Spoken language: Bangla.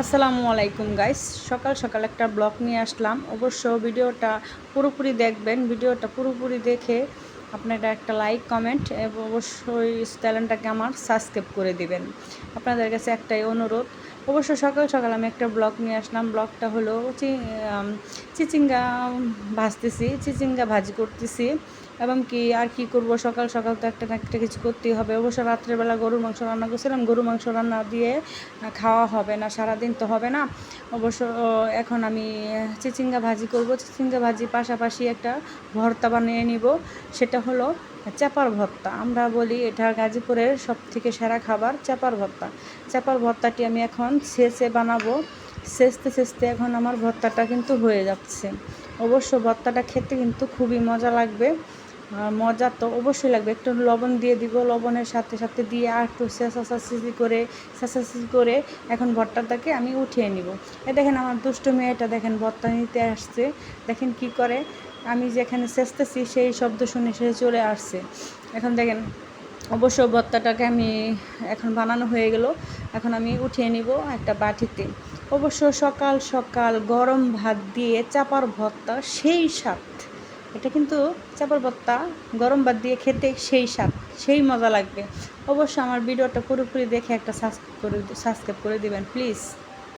আসসালামু আলাইকুম গাইস সকাল সকাল একটা ব্লগ নিয়ে আসলাম। অবশ্য ভিডিওটা পুরোপুরি দেখবেন। ভিডিওটা পুরোপুরি দেখে আপনারা একটা লাইক কমেন্ট এবং অবশ্যই চ্যানেলটাকে আমার সাবস্ক্রাইব করে দিবেন। আপনাদের কাছে একটাই অনুরোধ। অবশ্য সকাল সকাল আমি একটা ব্লগ নিয়ে আসলাম। ব্লগটা হলো চিচিঙ্গা ভাজতেছি। চিচিঙ্গা ভাজি করতেছি। এবং কি আর কি করব? সকাল সকাল তো একটা না একটা কিছু করতেই হবে। অবশ্য রাত্রেবেলা গরুর মাংস রান্না করছিলাম। গরু মাংস রান্না দিয়ে খাওয়া হবে না, সারাদিন তো হবে না। অবশ্য এখন আমি চিচিঙ্গা ভাজি করব। চিচিঙ্গা ভাজি পাশাপাশি একটা ভর্তা বানিয়ে নিব। সেটা হলো চাপার ভর্তা। আমরা বলি এটা গাজীপুরের সব থেকে সেরা খাবার চাপার ভর্তা। চাপার ভর্তাটি আমি এখন শেষে বানাবো। সেচতে সেচতে এখন আমার ভর্তাটা কিন্তু হয়ে যাচ্ছে। অবশ্য ভর্তাটা খেতে কিন্তু খুবই মজা লাগবে। মজা তো অবশ্যই লাগবে। একটু লবণ দিয়ে দিব, লবণের সাথে সাথে দিয়ে আর একটু চেঁচাচি করে চেঁচাচি করে এখন ভর্তাটাকে আমি উঠিয়ে নিব। এ দেখেন আমার দুষ্ট মেয়েটা দেখেন ভর্তা নিতে আসছে। দেখেন কি করে? আমি যেখানে চেঁচতেছি সেই শব্দ শুনে সে চলে আসছে। এখন দেখেন অবশ্য ভর্তাটাকে আমি এখন বানানো হয়ে গেল। এখন আমি উঠিয়ে নিব একটা বাটিতে। অবশ্য সকাল সকাল গরম ভাত দিয়ে চাপার ভর্তা সেই স্বাদ। এটা কিন্তু চাপার ভর্তা গরম ভাত দিয়ে খেতে সেই স্বাদ, সেই মজা লাগবে। অবশ্য আমার ভিডিওটা পুরোপুরি দেখে একটা সাবস্ক্রাইব করে সাবস্ক্রাইব করে দেবেন প্লিজ